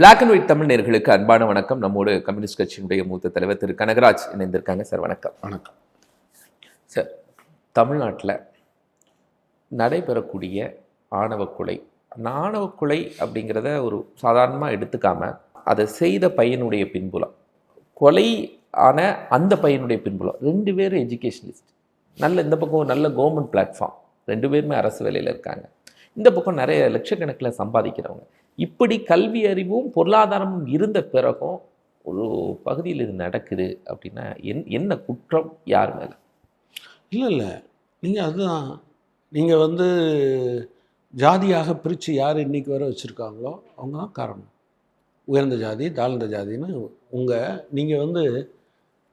Black and white Tamil நேர்களுக்கு அன்பான வணக்கம். நம்மோடு கம்யூனிஸ்ட் கட்சியினுடைய மூத்த தலைவர் திரு கனகராஜ் இணைந்திருக்காங்க. சார் வணக்கம். வணக்கம். சார் தமிழ்நாட்டில் நடைபெறக்கூடிய ஆணவ கொலை அந்த ஆணவ கொலை அப்படிங்கிறத ஒரு சாதாரணமாக எடுத்துக்காம அதை செய்த பையனுடைய பின்புலம் கொலை ஆன அந்த பையனுடைய பின்புலம் ரெண்டு பேரும் எஜுகேஷனிஸ்ட் நல்ல இந்த பக்கம் நல்ல கவர்மெண்ட் பிளாட்ஃபார்ம் ரெண்டு பேருமே அரசு வேலையில் இருக்காங்க. இந்த பக்கம் நிறைய லட்சக்கணக்கில் சம்பாதிக்கிறவங்க. இப்படி கல்வி அறிவும் பொருளாதாரமும் இருந்த பிறகும் ஒரு பகுதியில் இது நடக்குது அப்படின்னா என் என்ன குற்றம்? யார் மேலே? இல்லை இல்லை. நீங்கள் அதுதான். நீங்கள் வந்து ஜாதியாக பிரித்து யார் இன்னைக்கு வர வச்சுருக்காங்களோ அவங்க தான் காரணம். உயர்ந்த ஜாதி தாழ்ந்த ஜாதின்னு உங்கள் நீங்கள் வந்து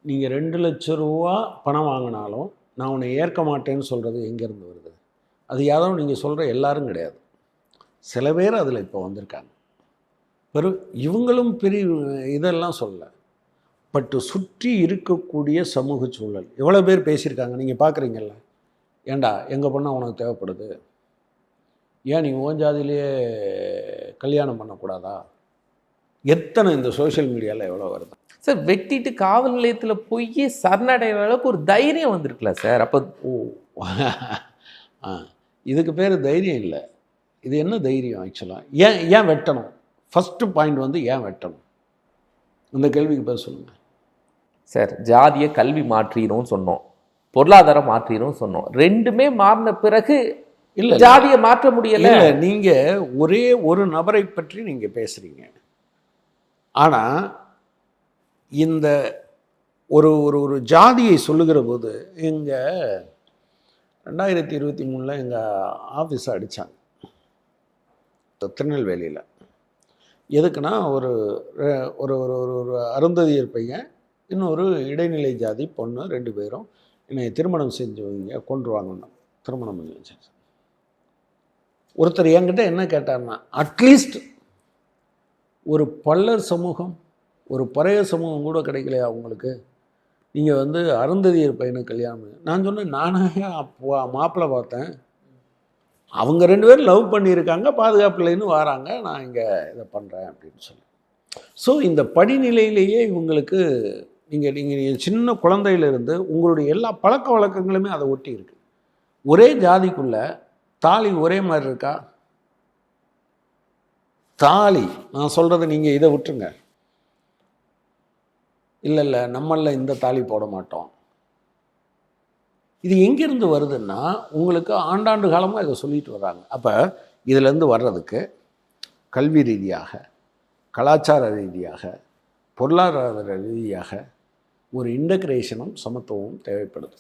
நீங்கள் ரெண்டு லட்ச ரூபா பணம் வாங்கினாலும் நான் உன்னை ஏற்க மாட்டேன்னு சொல்கிறது எங்கேருந்து வருது? அது யாரும் நீங்கள் சொல்கிற எல்லாரும் கிடையாது. சில பேர் அதில் இப்போ வந்திருக்காங்க. வெறும் இவங்களும் பெரிய இதெல்லாம் சொல்லலை. பட் சுற்றி இருக்கக்கூடிய சமூக சூழல். எவ்வளோ பேர் பேசியிருக்காங்க? நீங்கள் பார்க்குறீங்கல்ல. ஏண்டா எங்கள் பொண்ணு உனக்கு தேவைப்படுது? ஏன் நீ ஜாதியிலேயே கல்யாணம் பண்ணக்கூடாதா? எத்தனை இந்த சோஷியல் மீடியாவில் எவ்வளோ வருது? சார் வெட்டிட்டு காவல் நிலையத்தில் போய் சரணடைகிற அளவுக்கு ஒரு தைரியம் வந்திருக்குல்ல சார். அப்போ ஓ ஆ இதுக்கு பேர் தைரியம் இல்லை. இது என்ன தைரியம் ஆக்சுவலாக ஏன் ஏன் வெட்டணும்? ஃபஸ்ட்டு பாயிண்ட் வந்து ஏன் வெட்டணும்? இந்த கேள்விக்கு பேர் சொல்லுங்கள் சார் ஜாதியை கல்வி மாற்றிரும் சொன்னோம். பொருளாதாரம் மாற்றிரும் சொன்னோம். ரெண்டுமே மாறின பிறகு இல்லை ஜாதியை மாற்ற முடியல. நீங்கள் ஒரே ஒரு நபரை பற்றி நீங்கள் பேசுகிறீங்க ஆனால் இந்த ஒரு ஒரு ஒரு ஜாதியை சொல்லுகிற போது எங்கள் ரெண்டாயிரத்தி இருபத்தி மூணில் எங்கள் ஆஃபீஸை அடித்தாங்க திருநெல்வேலியில். எதுக்குன்னா ஒரு ஒரு ஒரு ஒரு ஒரு அருந்ததியர் பையன் இன்னொரு இடைநிலை ஜாதி பொண்ணு ரெண்டு பேரும் என்னை திருமணம் செஞ்சவங்க கொண்டு வாங்கணும். திருமணம் பண்ணி வச்சேன் ஒருத்தர் என்கிட்ட என்ன கேட்டார்னா அட்லீஸ்ட் ஒரு பல்லர் சமூகம் ஒரு பறைய சமூகம் கூட கிடைக்கலையா உங்களுக்கு? நீங்கள் வந்து அருந்ததியர் பையனை கல்யாணம் நான் சொன்னேன் நானே அப்போ மாப்பிள்ளை பார்த்தேன். அவங்க ரெண்டு பேரும் லவ் பண்ணியிருக்காங்க பாதுகாப்பு வராங்க நான் இங்கே இதை பண்ணுறேன் அப்படின்னு சொல்லி. ஸோ இந்த படிநிலையிலேயே இவங்களுக்கு நீங்கள் நீங்கள் சின்ன குழந்தையிலிருந்து உங்களுடைய எல்லா பழக்க வழக்கங்களுமே அதை ஒட்டி இருக்கு. ஒரே ஜாதிக்குள்ளே தாலி ஒரே மாதிரி இருக்கா? தாலி நான் சொல்கிறத நீங்கள் இதை விட்டுருங்க. இல்லை இல்லை நம்மளில் இந்த தாலி போட மாட்டோம். இது எங்கேருந்து வருதுன்னா உங்களுக்கு ஆண்டாண்டு காலமாக இதை சொல்லிட்டு வர்றாங்க. அப்போ இதிலேருந்து வர்றதுக்கு கல்வி ரீதியாக கலாச்சார ரீதியாக பொருளாதார ரீதியாக ஒரு இன்டகிரேஷனும் சமத்துவமும் தேவைப்படுது.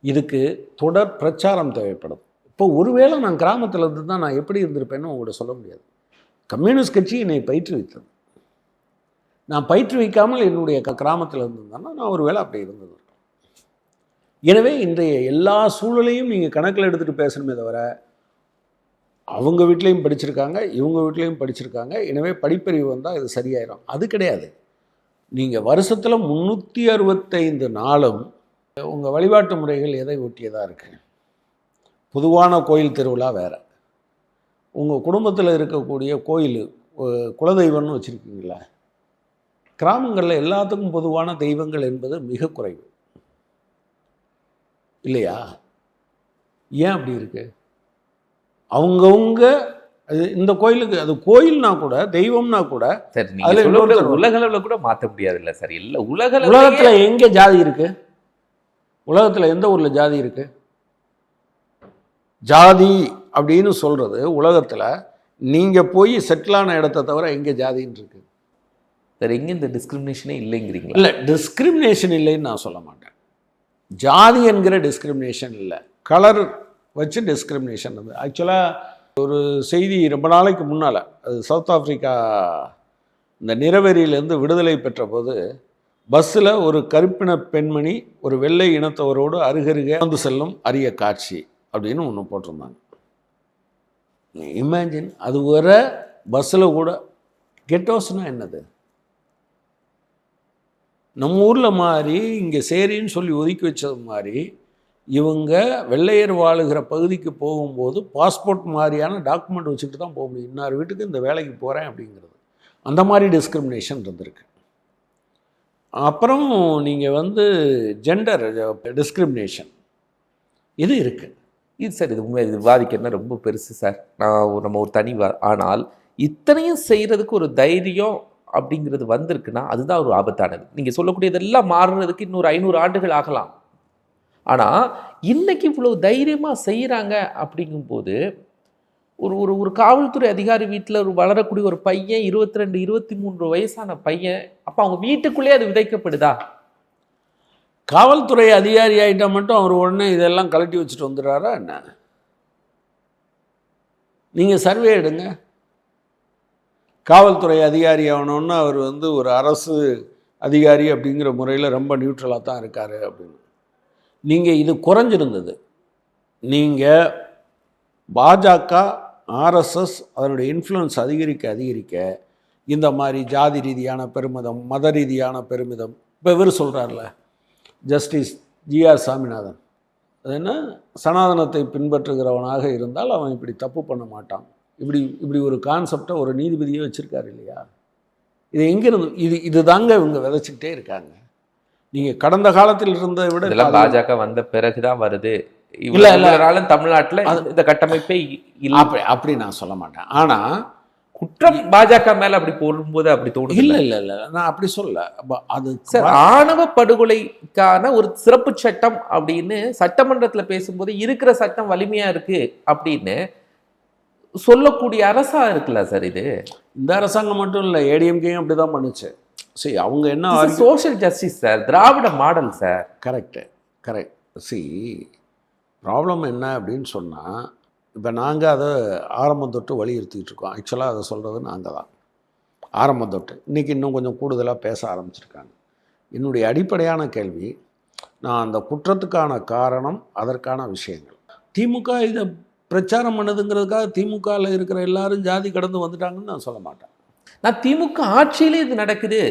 இதுக்கு தொடர் பிரச்சாரம் தேவைப்படுது. இப்போ ஒருவேளை நான் கிராமத்தில் இருந்து தான் நான் எப்படி இருந்திருப்பேன்னு உங்கள்கிட்ட சொல்ல முடியாது. கம்யூனிஸ்ட் கட்சி என்னை பயிற்றுவித்தது. நான் பயிற்றுவிக்காமல் என்னுடைய க- கிராமத்தில் இருந்திருந்தேன்னா நான் ஒரு வேளை அப்படி இருந்தது. எனவே இன்றைய எல்லா சூழலையும் நீங்கள் கணக்கில் எடுத்துகிட்டு பேசணுமே தவிர அவங்க வீட்லேயும் படிச்சிருக்காங்க இவங்க வீட்லேயும் படிச்சிருக்காங்க. எனவே படிப்பறிவு வந்தால் இது சரியாயிரும். அது கிடையாது. நீங்கள் வருஷத்தில் முந்நூற்றி அறுபத்தைந்து நாளும் உங்கள் வழிபாட்டு முறைகள் எதை ஒட்டியதாக இருக்குது பொதுவான கோயில் திருவிழா வேறு. உங்கள் குடும்பத்தில் இருக்கக்கூடிய கோயில் குலதெய்வம்னு வச்சுருக்கீங்களா கிராமங்களில் எல்லாத்துக்கும் பொதுவான தெய்வங்கள் என்பது மிக குறைவு. இல்லையா? ஏன் அப்படி இருக்கு? அவங்கவுங்க அது இந்த கோயிலுக்கு அது கோயில்னா கூட தெய்வம்னா கூட சார் நீங்க உலக அளவுல கூட மாத்த முடியாது இல்ல சார். இல்ல உலக உலகத்துல எங்க ஜாதி இருக்கு? உலகத்துல எந்த ஊர்ல ஜாதி இருக்கு? ஜாதி அப்படின்னு சொல்றது உலகத்துல நீங்க போய் செட்டிலான இடத்த தவிர எங்க ஜாதின்னு இருக்கு. சார் எங்க இந்த டிஸ்கிரிமினேஷனே இல்லைங்கிறீங்களா? இல்லை டிஸ்கிரிமினேஷன் இல்லைன்னு நான் சொல்ல மாட்டேன். ஜாதி என்கிற டிஸ்கிரிமினேஷன் இல்லை. கலர் வச்சு டிஸ்கிரிமினேஷன் அது. ஆக்சுவலாக ஒரு செய்தி ரொம்ப நாளைக்கு முன்னால் அது சவுத் ஆஃப்ரிக்கா இந்த நிறவெறியிலேருந்து விடுதலை பெற்ற போது பஸ்ஸில் ஒரு கருப்பின பெண்மணி ஒரு வெள்ளை இனத்தவரோடு அருகருகே வந்து செல்லும் அரிய காட்சி அப்படின்னு ஒன்று போட்டிருந்தாங்க. இமேஜின் அது வர பஸ்ஸில் கூட கெட்டோஸ்னால் என்னது? நம்ம ஊரில் மாதிரி இங்கே சேரின்னு சொல்லி ஒதுக்கி வச்சது மாதிரி இவங்க வெள்ளையர் வாழுகிற பகுதிக்கு போகும்போது பாஸ்போர்ட் மாதிரியான டாக்குமெண்ட் வச்சுக்கிட்டு தான் போக முடியும். இன்னார் வீட்டுக்கு இந்த வேலைக்கு போகிறேன் அப்படிங்கிறது. அந்த மாதிரி டிஸ்கிரிமினேஷன் இருந்திருக்கு. அப்புறம் நீங்கள் வந்து ஜெண்டர் டிஸ்கிரிமினேஷன் இது இருக்குது இது சார் இது உண்மை இது விவாதிக்கிறதுனா ரொம்ப பெருசு சார். நான் நம்ம ஒரு தனி ஆனால் இத்தனையும் செய்கிறதுக்கு ஒரு தைரியம் அப்படிங்கிறது வந்திருக்குன்னா அதுதான் ஒரு ஆபத்தானது. நீங்கள் சொல்லக்கூடியதெல்லாம் மாறுறதுக்கு இன்னொரு ஐநூறு ஆண்டுகள் ஆகலாம். ஆனால் இன்னைக்கு இவ்வளோ தைரியமாக செய்கிறாங்க அப்படிங்கும்போது ஒரு ஒரு ஒரு காவல்துறை அதிகாரி வீட்டில் ஒரு வளரக்கூடிய ஒரு பையன் இருபத்தி ரெண்டு இருபத்தி மூன்று வயசான பையன் அப்போ அவங்க வீட்டுக்குள்ளேயே அது விதைக்கப்படுதா? காவல்துறை அதிகாரி ஆகிட்டா மட்டும் அவர் உடனே இதெல்லாம் கழட்டி வச்சுட்டு வந்துடுறாரா என்ன? நீங்கள் சர்வே எடுங்க. காவல்துறை அதிகாரி ஆகணும்னு அவர் வந்து ஒரு அரசு அதிகாரி அப்படிங்கிற முறையில் ரொம்ப நியூட்ரலாக தான் இருக்கார் அப்படின்னு. நீங்கள் இது குறைஞ்சிருந்தது. நீங்கள் பாஜக ஆர்எஸ்எஸ் அதனுடைய இன்ஃப்ளூயன்ஸ் அதிகரிக்க அதிகரிக்க இந்த மாதிரி ஜாதி ரீதியான பெருமிதம் மத ரீதியான பெருமிதம் இப்போ இவர் சொல்கிறார்ல ஜஸ்டிஸ் ஜிஆர் சாமிநாதன். அது என்ன? சனாதனத்தை பின்பற்றுகிறவனாக இருந்தால் அவன் இப்படி தப்பு பண்ண மாட்டான். இப்படி இப்படி ஒரு கான்செப்டை ஒரு நீதிபதியே வச்சுருக்காரு இல்லையா? இது எங்கிருந்து இது இது தாங்க இவங்க விதைச்சிக்கிட்டே இருக்காங்க. நீங்கள் கடந்த காலத்தில் இருந்ததை விட இதெல்லாம் பாஜக வந்த பிறகுதான் வருது. இல்ல, இல்ல. இவ்வளவு தமிழ்நாட்டுல இந்த கட்டமைப்பே இல்ல. அப்படி அப்படி நான் சொல்ல மாட்டேன். ஆனால் குற்றம் பாஜக மேல அப்படி போடும்போது அப்படி தோணுது இல்லை இல்லை? இல்லை நான் அப்படி சொல்ல அது சார் ஆணவ படுகொலைக்கான ஒரு சிறப்பு சட்டம் அப்படின்னு சட்டமன்றத்துல பேசும்போது இருக்கிற சட்டம் வலிமையா இருக்கு அப்படின்னு சொல்லக்கூடிய அரசா இருக்குல்ல சார் இது? இந்த அரசாங்கம் மட்டும் இல்லை ஏடிஎம்கேயும் அப்படி தான் பண்ணுச்சு. சரி அவங்க என்ன social justice sir Dravida model sir correct correct C problem என்ன அப்படின்னு சொன்னால் இப்போ நாங்கள் அதை ஆரம்பம் தொட்டு வலியுறுத்திட்டு இருக்கோம். ஆக்சுவலாக அதை சொல்கிறது நாங்கள் தான். ஆரம்பம் தொட்டு. இன்றைக்கி இன்னும் கொஞ்சம் கூடுதலாக பேச ஆரம்பிச்சிருக்காங்க. என்னுடைய அடிப்படையான கேள்வி நான் அந்த குற்றத்துக்கான காரணம் அதற்கான விஷயங்கள். திமுக இதை பிரச்சாரம் பண்ணுதுங்கிறதுக்காக திமுகவில் இருக்கிற எல்லாரும் ஜாதி கடந்து வந்துட்டாங்கன்னு நான் சொல்ல மாட்டேன். நான் திமுக ஆட்சியிலே இது நடக்குது.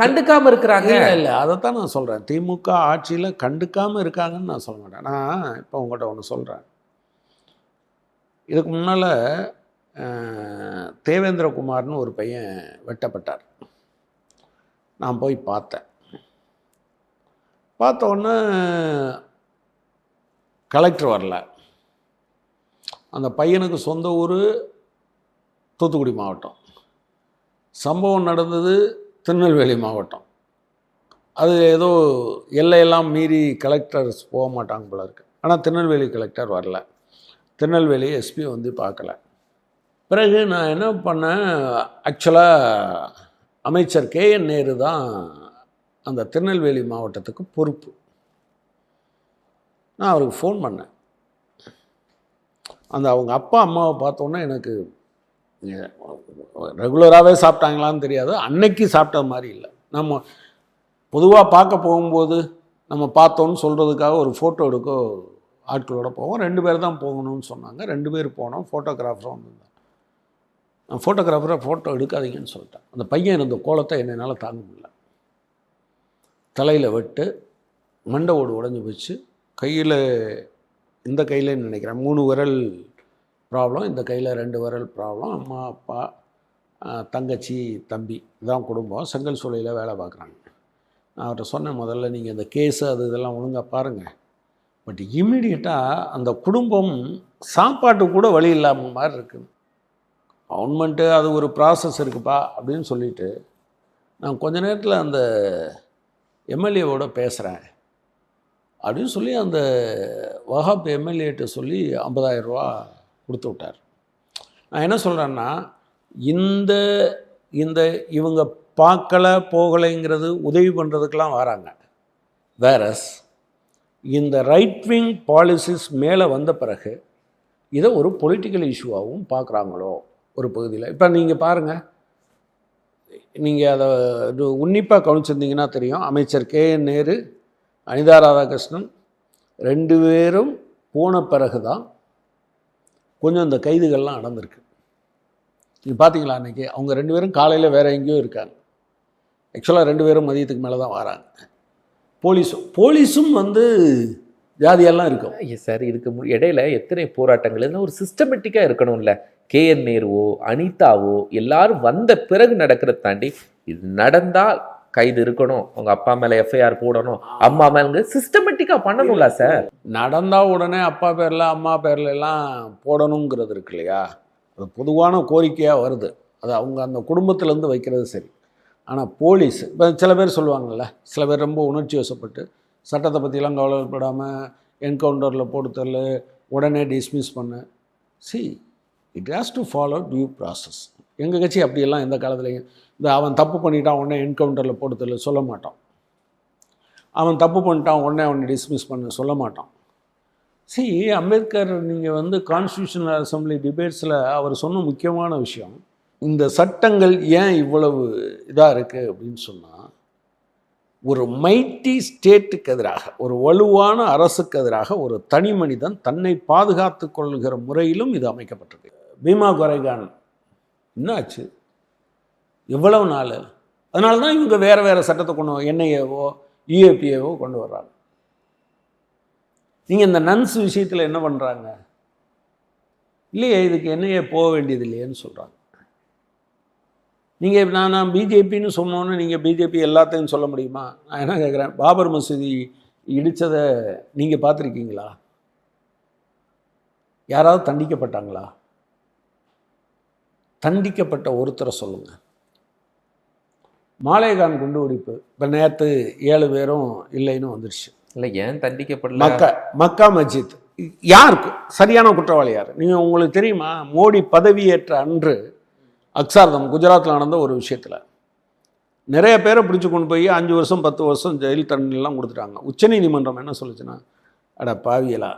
கண்டுக்காம இருக்கிறாங்க. இல்லை இல்லை அதைத்தான் நான் சொல்கிறேன் திமுக ஆட்சியில் கண்டுக்காமல் இருக்காங்கன்னு நான் சொல்ல மாட்டேன். நான் இப்போ உங்கள்கிட்ட ஒன்று சொல்கிறேன் இதுக்கு முன்னால் தேவேந்திரகுமார்னு ஒரு பையன் வெட்டப்பட்டார். நான் போய் பார்த்தேன். பார்த்த உடனே கலெக்டர் வரல. அந்த பையனுக்கு சொந்த ஊர் தூத்துக்குடி மாவட்டம். சம்பவம் நடந்தது திருநெல்வேலி மாவட்டம். அது ஏதோ எல்லையெல்லாம் மீறி கலெக்டர்ஸ் போக மாட்டாங்க போல இருக்கு. ஆனால் திருநெல்வேலி கலெக்டர் வரல. திருநெல்வேலி எஸ்பி வந்து பார்க்கல. பிறகு நான் என்ன பண்ணேன்? ஆக்சுவலாக அமைச்சர் கே என் நேரு தான் அந்த திருநெல்வேலி மாவட்டத்துக்கு பொறுப்பு. நான் அவருக்கு ஃபோன் பண்ணேன். அந்த அவங்க அப்பா அம்மாவை பார்த்தோன்னே எனக்கு ரெகுலராகவே சாப்பிட்டாங்களான்னு தெரியாது. அன்னைக்கு சாப்பிட்ட மாதிரி இல்லை. நம்ம பொதுவாக பார்க்க போகும்போது நம்ம பார்த்தோன்னு சொல்கிறதுக்காக ஒரு ஃபோட்டோ எடுக்க ஆட்களோட போவோம். ரெண்டு பேர் தான் போகணும்னு சொன்னாங்க. ரெண்டு பேர் போனோம். ஃபோட்டோகிராஃபரும் வந்திருந்தாங்க நான் ஃபோட்டோகிராஃபரை ஃபோட்டோ எடுக்காதீங்கன்னு சொல்லிட்டேன். அந்த பையன் இருந்த கோலத்தை என்னால் தாங்க முடியல. தலையில் வெட்டு மண்டை ஓடு உடஞ்சி போச்சு. கையில் இந்த கையிலன்னு நினைக்கிறேன். மூணு விரல் ப்ராப்ளம் இந்த கையில் ரெண்டு விரல் ப்ராப்ளம் அம்மா அப்பா தங்கச்சி தம்பி இதான் குடும்பம். செங்கல் சூளையில் வேலை பார்க்குறாங்க. நான் அவர்கிட்ட சொன்னேன் முதல்ல நீங்கள் இந்த கேஸு அது இதெல்லாம் ஒழுங்காக பாருங்கள் பட் இம்மிடியட்டாக அந்த குடும்பம் சாப்பாட்டு கூட வழி இல்லாமல் மாதிரி இருக்குது கவர்மெண்ட்டு அது ஒரு ப்ராசஸ் இருக்குப்பா அப்படின்னு சொல்லிட்டு நான் கொஞ்ச நேரத்தில் அந்த எம்எல்ஏவோட பேசுகிறேன் அப்படின்னு சொல்லி அந்த வஹாப் எம்எல்ஏட்ட சொல்லி 50000 ரூபா கொடுத்து விட்டார். நான் என்ன சொல்கிறேன்னா இந்த இந்த இவங்க பார்க்கலை போகலைங்கிறது உதவி பண்ணுறதுக்கெலாம் வராங்க. வேரஸ் இந்த ரைட் விங் பாலிசிஸ் மேலே வந்த பிறகு இதை ஒரு பொலிட்டிக்கல் இஷ்யூவாகவும் பார்க்குறாங்களோ ஒரு பகுதியில். இப்போ நீங்கள் பாருங்கள் நீங்கள் அதை உன்னிப்பாக கவனிச்சிருந்தீங்கன்னா தெரியும் அமைச்சர் கே என் நேரு அனிதா ராதாகிருஷ்ணன் ரெண்டு பேரும் போன பிறகு தான் கொஞ்சம் இந்த கைதுகள்லாம் நடந்திருக்கு. நீங்கள் பார்த்தீங்களா அன்றைக்கி அவங்க ரெண்டு பேரும் காலையில் வேறு எங்கேயோ இருக்காங்க. ஆக்சுவலாக ரெண்டு பேரும் மதியத்துக்கு மேலே தான் வராங்க. போலீஸும் போலீஸும் வந்து ஜாதியெல்லாம் இருக்கும். சார் இதுக்கு இடையில எத்தனை போராட்டங்கள்? இதெல்லாம் ஒரு சிஸ்டமேட்டிக்காக இருக்கணும்ல. கே என் நேருவோ அனிதாவோ எல்லாரும் வந்த பிறகு நடக்கிறத தாண்டி இது நடந்தால் கைது இருக்கணும். அவங்க அப்பா மேல எஃப்ஐஆர் போடணும். அம்மா மேல சிஸ்டமேட்டிக்கா பண்ணணும்ல சார் நடந்தா உடனே அப்பா பேர்ல அம்மா பேர்ல எல்லாம் போடணுங்கிறது இருக்கு இல்லையா? அது பொதுவான கோரிக்கையாக வருது. அது அவங்க அந்த குடும்பத்திலேருந்து வைக்கிறது சரி. ஆனால் போலீஸ் இப்போ சில பேர் சொல்லுவாங்கல்ல சில பேர் ரொம்ப உணர்ச்சி வசப்பட்டு சட்டத்தை பற்றிலாம் கவலைப்படாமல் என்கவுண்டரில் போட்டு உடனே டிஸ்மிஸ் பண்ண. See it has to follow due process எங்கள் கட்சி அப்படியெல்லாம் எந்த காலத்துலையும் இந்த அவன் தப்பு பண்ணிட்டான் உடனே என்கவுண்டரில் போட்டு சொல்ல மாட்டான். அவன் தப்பு பண்ணிட்டான் உடனே அவனை டிஸ்மிஸ் பண்ண சொல்ல மாட்டான். சி அம்பேத்கர் நீங்கள் வந்து கான்ஸ்டியூஷனல் அசம்பிளி டிபேட்ஸில் அவர் சொன்ன முக்கியமான விஷயம் இந்த சட்டங்கள் ஏன் இவ்வளவு இதாக இருக்குது அப்படின்னு சொன்னால் ஒரு மைட்டி ஸ்டேட்டுக்கு எதிராக ஒரு வலுவான அரசுக்கு எதிராக ஒரு தனி மனிதன் தன்னை பாதுகாத்து கொள்கிற முறையிலும் இது அமைக்கப்பட்டிருக்கு. பீமா கொரைகான் என்னாச்சு? எவ்வளவு நாள்? அதனால தான் இவங்க வேறு வேறு சட்டத்தை கொண்டு என்ஐஏவோ யூஏபிஏவோ கொண்டு வர்றாங்க. நீங்கள் இந்த நன்ஸ் விஷயத்தில் என்ன பண்ணுறாங்க இல்லையே இதுக்கு என்னையே போக வேண்டியது இல்லையேன்னு சொல்கிறாங்க நீங்கள் நான் நான் பிஜேபின்னு சொன்னோன்னு நீங்கள் பிஜேபி எல்லாத்தையும் சொல்ல முடியுமா? நான் என்ன கேட்குறேன் பாபர் மசூதி இடித்ததை நீங்கள் பார்த்துருக்கீங்களா? யாராவது தண்டிக்கப்பட்டாங்களா? தண்டிக்கப்பட்ட ஒருத்தரை சொல்லுங்கள் மாலேகான் குண்டுவெடிப்பு. இப்போ நேற்று ஏழு பேரும் இல்லைன்னு வந்துடுச்சு இல்ல ஏன் தண்டிக்கப்படல? மக்கா மக்கா மஸ்ஜித் யாருக்கு? சரியான குற்றவாளி யார்? நீங்கள் உங்களுக்கு தெரியுமா? மோடி பதவியேற்ற அன்று அக்சார்தம் குஜராத்தில் நடந்த ஒரு விஷயத்தில். நிறைய பேரை பிடிச்சி கொண்டு போய் அஞ்சு வருஷம் பத்து வருஷம் ஜெயில் தண்டனைலாம் கொடுத்துட்டாங்க. உச்சநீதிமன்றம் என்ன சொல்லுச்சுன்னா அட பாவியலா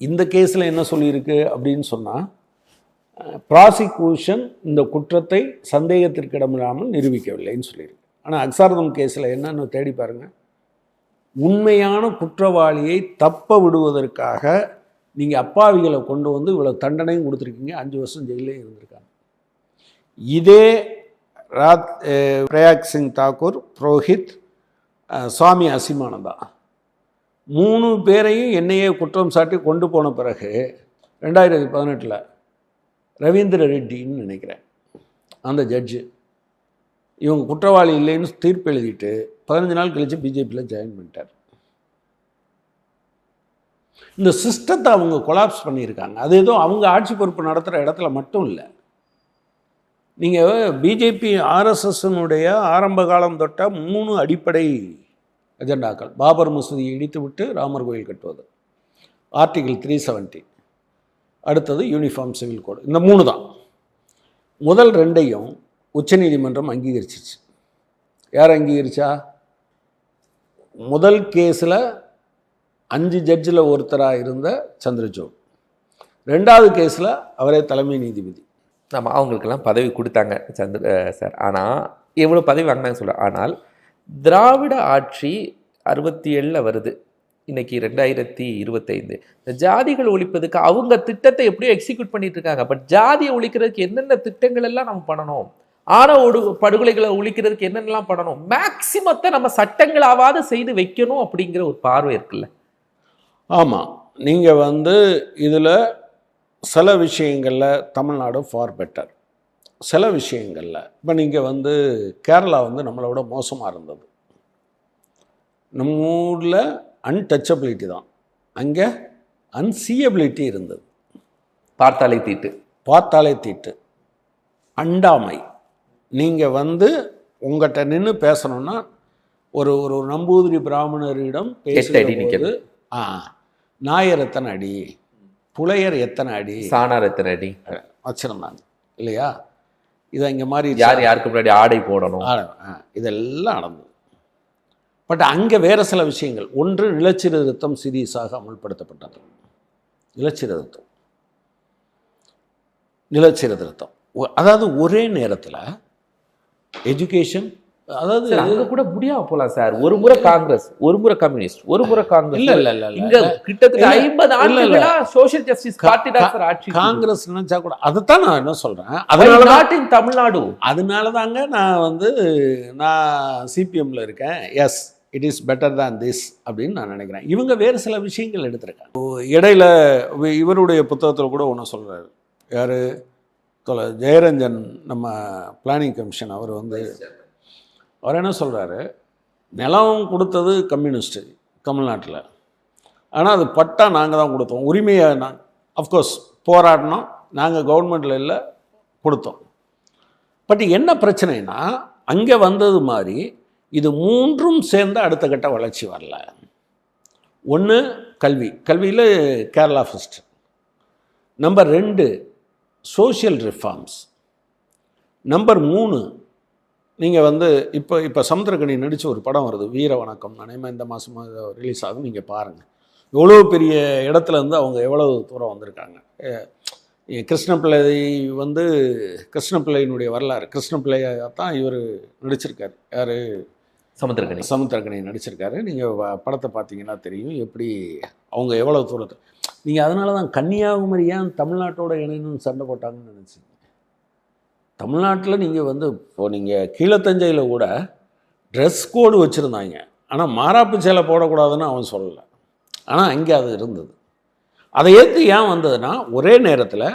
இந்த கேஸில் என்ன சொல்லியிருக்கு? அப்படின்னு சொன்னால் ப்ராசிக்யூஷன் இந்த குற்றத்தை சந்தேகத்திற்கிடமில்லாமல் நிரூபிக்கவில்லைன்னு சொல்லியிருக்கு. ஆனால் அக்சாரதம் கேஸில் என்னன்னு தேடி பாருங்கள் உண்மையான குற்றவாளியை தப்ப விடுவதற்காக நீங்கள் அப்பாவிகளை கொண்டு வந்து இவ்வளோ தண்டனையும் கொடுத்துருக்கீங்க. அஞ்சு வருஷம் ஜெயிலே இருந்திருக்காங்க. இதே ராத் பிரயாக் சிங் தாக்கூர் புரோஹித் சுவாமி அசிமானந்தா. மூணு பேரையும் என்னையே குற்றம் சாட்டி கொண்டு போன பிறகு ரெண்டாயிரத்தி பதினெட்டில் ரவீந்திர ரெட்டின்னு நினைக்கிறேன். அந்த ஜட்ஜு இவங்க குற்றவாளி இல்லைன்னு தீர்ப்பு எழுதிட்டு பதினஞ்சு நாள் கழித்து பிஜேபியில் ஜாயின் பண்ணிட்டார். இந்த சிஸ்டத்தை அவங்க கொலாப்ஸ் பண்ணியிருக்காங்க. அது ஏதோ அவங்க ஆட்சி பொறுப்பு நடத்துகிற இடத்துல மட்டும் இல்லை. நீங்கள் பிஜேபி ஆர்எஸ்எஸ்னுடைய ஆரம்ப காலம் தொட்ட மூணு அடிப்படை அஜெண்டாக்கள். பாபர் மசூதியை இடித்து விட்டு ராமர் கோயில் கட்டுவது. ஆர்டிகிள் த்ரீ செவன்ட்டி அடுத்தது யூனிஃபார்ம் சிவில் கோடு இந்த மூணு தான். முதல் ரெண்டையும் உச்சநீதிமன்றம் அங்கீகரிச்சிச்சு யார் அங்கீகரிச்சா? முதல் கேஸில் அஞ்சு ஜட்ஜில் ஒருத்தராக இருந்த சந்திரசூட் ரெண்டாவது கேஸில் அவரே தலைமை நீதிபதி. நம்ம அவங்களுக்கெல்லாம் பதவி கொடுத்தாங்க சந்திர சார். ஆனால் எவ்வளோ பதவி வாங்கினாங்க சொல்ல ஆனால் திராவிட ஆட்சி அறுபத்தி ஏழில் வருது. இன்னைக்கு ரெண்டாயிரத்தி இருபத்தைந்து. இந்த ஜாதிகள் ஒழிப்பதுக்கு அவங்க திட்டத்தை எப்படியோ எக்ஸிக்யூட் பண்ணிட்டு இருக்காங்க பட் ஜாதியை ஒழிக்கிறதுக்கு என்னென்ன திட்டங்கள் எல்லாம் நம்ம பண்ணணும்? ஆன ஒடு படுகொலைகளை ஒழிக்கிறதுக்கு என்னென்னலாம் பண்ணணும்? மேக்சிமத்தை நம்ம சட்டங்களாவது செய்து வைக்கணும் அப்படிங்கிற ஒரு பார்வை இருக்குல்ல. ஆமாம் நீங்கள் வந்து இதில் சில விஷயங்களில் தமிழ்நாடு ஃபார் பெட்டர் சில விஷயங்களில். இப்போ நீங்கள் வந்து கேரளா வந்து நம்மளை விட மோசமாக இருந்தது. நம்ம ஊரில் அன்டச்சபிலிட்டி தான். அங்கே அன்சியபிலிட்டி இருந்தது. பார்த்தாலே தீட்டு. பார்த்தாலே தீட்டு. அண்டாமை. நீங்கள் வந்து உங்கள்கிட்ட நின்று பேசணும்னா ஒரு ஒரு நம்பூதிரி பிராமணரிடம் நிக்கணும். ஆ நாயர் எத்தனை அடி? புலையர் எத்தனை அடி? சாணார் எத்தனை அடி? வச்சுருந்தாங்க. இல்லையா? இதை இங்கே மாதிரி யார் யாருக்கு முன்னாடி ஆடை போடணும்? இதெல்லாம் நடந்தது. பட் அங்கே வேறு சில விஷயங்கள். ஒன்று நிலச்சீர்திருத்தம் சீரியஸாக அமல்படுத்தப்பட்டது. நிலச்சீர்திருத்தம் நிலச்சீர்திருத்தம் அதாவது ஒரே நேரத்தில் எஜுகேஷன் அதாவது அங்க கூட முடியாம போலாம் சார். ஒரு முறை காங்கிரஸ் ஒரு முறை கம்யூனிஸ்ட் ஒரு முறை காங்கிரஸ். இல்ல இல்ல இல்ல இங்க கிட்டத்தட்ட ஐம்பது. ஆண்டுகளா சோசியல் ஜஸ்டிஸ் பார்ட்டி தான் சார் ஆட்சி. காங்கிரஸ் நினைச்சா கூட அதைத்தான் நான் என்ன சொல்றேன். அதனால தான் in தமிழ்நாடு. அதனால தாங்க நான் வந்து நான் சிபிஎம்ல இருக்கேன். Yes it is better than this அப்படின்னு நான் நினைக்கிறேன். இவங்க வேறு சில விஷயங்கள் எடுத்திருக்காங்க. இடையில இவ- இவருடைய புத்தகத்தில் கூட ஒன்று சொல்கிறாரு யார்? ஜெயரஞ்சன் நம்ம பிளானிங் கமிஷன் அவர் வந்து அவர் என்ன சொல்கிறாரு நிலம் கொடுத்தது கம்யூனிஸ்ட் தமிழ்நாட்டில். ஆனால் அது பட்டா நாங்கள் தான் கொடுத்தோம். உரிமையை நான் அஃப்கோர்ஸ் போராடினோம் நாங்கள் கவர்மெண்ட்டில் இல்லை கொடுத்தோம். பட் என்ன பிரச்சனைனா அங்கே வந்தது மாதிரி இது மூன்றும் சேர்ந்து அடுத்த கட்ட வளர்ச்சி வரல. ஒன்று கல்வி. கல்வியில் கேரளா ஃபஸ்ட் நம்பர் ரெண்டு சோஷியல் ரிஃபார்ம்ஸ் நம்பர் மூணு நீங்கள் வந்து இப்போ இப்போ சமுத்திரக்கணி நடித்த ஒரு படம் வருது வீர வணக்கம். நினைமா இந்த மாதமாக ரிலீஸ் ஆகும் நீங்கள் பாருங்கள் எவ்வளோ பெரிய இடத்துல இருந்து அவங்க எவ்வளவு தூரம் வந்திருக்காங்க. அஹ் கிருஷ்ணபிள்ளை வந்து கிருஷ்ணபிள்ளையினுடைய வரலாறு. கிருஷ்ணபிள்ளையை தான் இவர் நடிச்சிருக்காரு. யார்? சமுத்திரக்கணி சமுத்திரக்கணி நடிச்சிருக்காரு. நீங்கள் படத்தை பார்த்தீங்கன்னா தெரியும் எப்படி அவங்க எவ்வளோ தூரத்தை. நீங்கள் அதனால தான் கன்னியாகுமரி ஏன் தமிழ்நாட்டோட இணையணும்னு சண்டை போட்டாங்கன்னு நினச்சிங்க? தமிழ்நாட்டில் நீங்கள் வந்து இப்போ நீங்கள் கீழத்தஞ்சையில் கூட ட்ரெஸ் கோடு வச்சுருந்தாங்க. ஆனால் மாறாப்பு சேலை போடக்கூடாதுன்னு அவன் சொல்லலை. ஆனால் அங்கே அது இருந்தது. அதை ஏற்று ஏன் வந்ததுன்னா ஒரே நேரத்தில்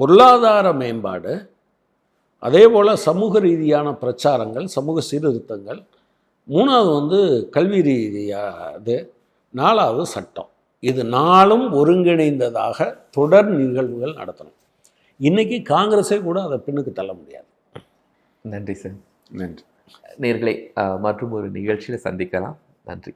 பொருளாதார மேம்பாடு அதே போல் சமூக ரீதியான பிரச்சாரங்கள் சமூக சீர்திருத்தங்கள். மூணாவது வந்து கல்வி ரீதியாக அது. நாலாவது சட்டம். இது நாளும் ஒருங்கிணைந்ததாக தொடர் நிகழ்வுகள் நடத்தணும். இன்றைக்கி காங்கிரஸே கூட அதை பின்னுக்கு தள்ள முடியாது. நன்றி சார். நன்றி. நேர்களை மற்றும் ஒரு நிகழ்ச்சியில் சந்திக்கலாம். நன்றி.